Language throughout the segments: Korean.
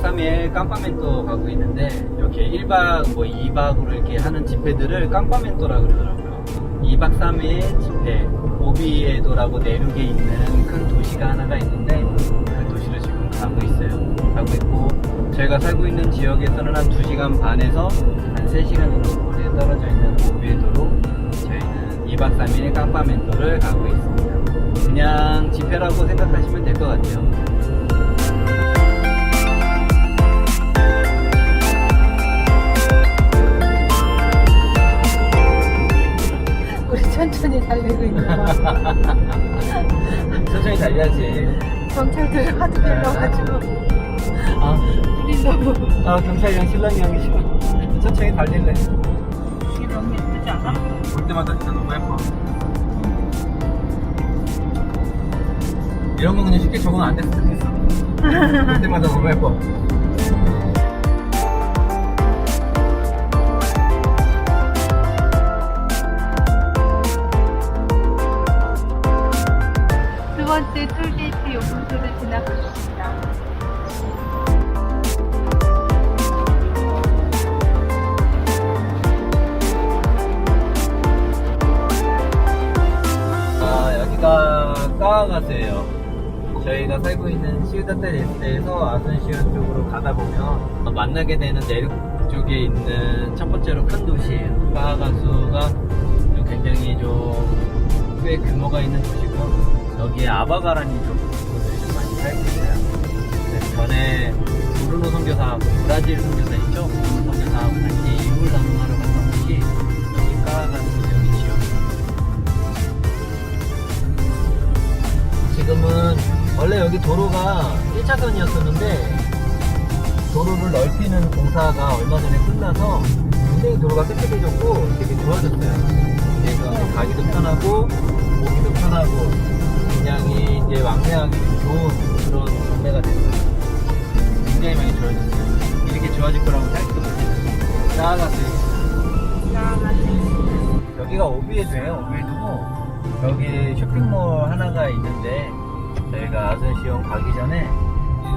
2박 3일 깜파멘토 가고 있는데 이렇게 1박 뭐 2박으로 이렇게 하는 집회들을 깜파멘토라 그러더라고요. 2박 3일 집회 오비에도라고 내륙에 있는 큰 도시가 하나가 있는데 그 도시를 지금 가고 있어요. 가고 있고 저희가 살고 있는 지역에서는 한 2시간 반에서 한 3시간 정도 거리에 떨어져 있는 오비에도로 저희는 2박 3일 깜파멘토를 가고 있습니다. 그냥 집회라고 생각하시면 될 것 같아요. 천천히 달려야지. 경찰들 하도 들려가지고 아, 너무 아 경찰이랑 신랑이 형이 싫어. 천천히 달릴래. 이게 너무 예쁘지 않아? 볼 때마다 진짜 너무 예뻐. 이런 거 그냥 쉽게 적응 안 됐으면 좋겠어. 볼 때마다 너무 예뻐. 까와가스예요. 저희가 살고 있는 시우다테 데스에서 아순시온 쪽으로 가다 보면 만나게 되는 내륙 쪽에 있는 첫 번째로 큰 도시예요. 까와가수가 좀 굉장히 좀 꽤 규모가 있는 도시고 여기에 아바가라니 쪽분들이 좀 많이 살고 있어요. 네, 전에 브루노 선교사하고 브라질 선교사 있죠? 여기 도로가 1차선이었었는데 도로를 넓히는 공사가 얼마 전에 끝나서 굉장히 도로가 깨끗해졌고 되게 좋아졌어요. 그래서 가기도 편하고 오기도 편하고 굉장히 이제 왕래하기 좋은 그런 동네가 됐어요. 굉장히 많이 좋아졌어요. 이렇게 좋아질 거라고 생각도 못했어요. 나아갔어요. 여기가 오비에도예요. 오비에도고 여기 쇼핑몰 하나가 있는데 저희가 아순시온 가기 전에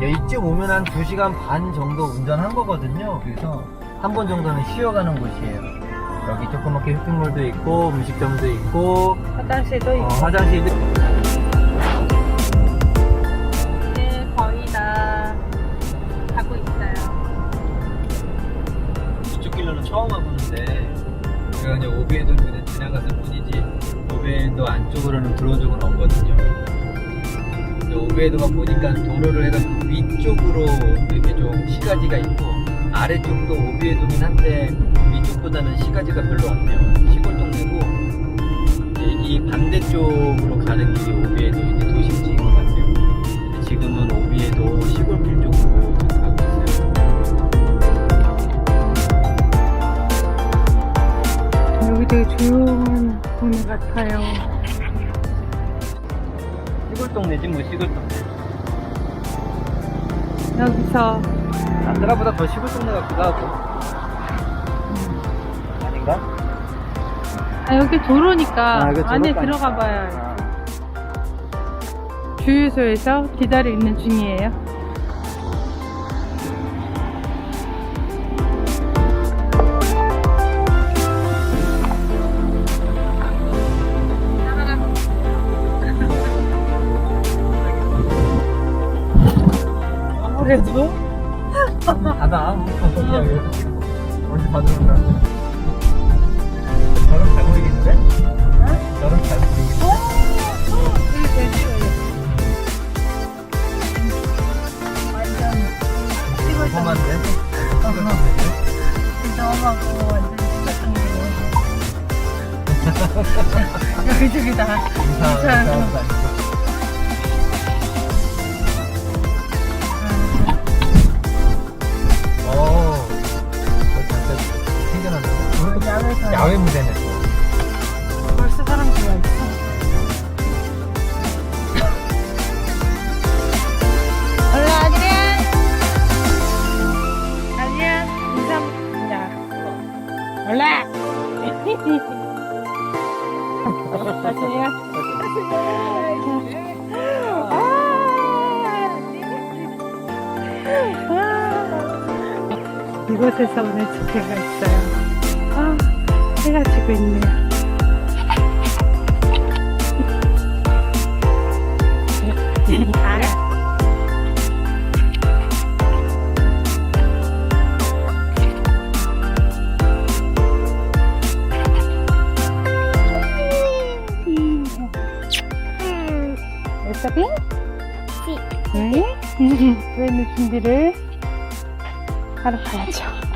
이쯤 오면 한 2시간 반 정도 운전한 거거든요. 그래서 한 번 정도는 쉬어가는 곳이에요. 여기 조그맣게 쇼핑몰도 있고 음식점도 있고 화장실도 어, 화장실도 이제 거의 다 가고 있어요. 이쪽 길로는 처음 와보는데 제가 이제 오비에도 그냥 지나갔을 뿐이지 오비에도 안쪽으로는 들어온 적은 없거든요. 근데 오비에도가 보니까 도로를 해가지고 위쪽으로 이렇게 좀 시가지가 있고 아래쪽도 오비에도긴 한데 위쪽보다는 시가지가 별로 없네요. 시골 동네고 이 반대쪽으로 가는 길이 오비에도 이제 도심지인 것 같아요. 지금은 오비에도 시골길 쪽으로 가고 있어요. 여기 되게 조용한 동네 같아요. 시골 동네지 뭐 시골 동네. 여기서 아까보다 더 시골 동네 같기도 하고. 아닌가? 아 여기 도로니까 아, 이거 안에 도로가 들어가 아니구나. 봐요. 주유소에서 기다리고 있는 중이에요. 아무래도 닫아. 언제 받으러 가? 저런 잘 보이겠는데? 저런 잘 보이겠는데? 찍어서 험한데? 너무하고 완전 찍었던 거 여기저기 다 인사, 인사하고. 생겨났는데? 야외에서 야외 무대네. 벌써 사람 들어와 있어. 올라 인사합니다. 아드리안. 아. 이곳에서 오늘 집회가 있어요. 아, 해가 지고 있네요. 아, ¿Está bien? Sí. 네. 저희는 준비를 하러 가야죠.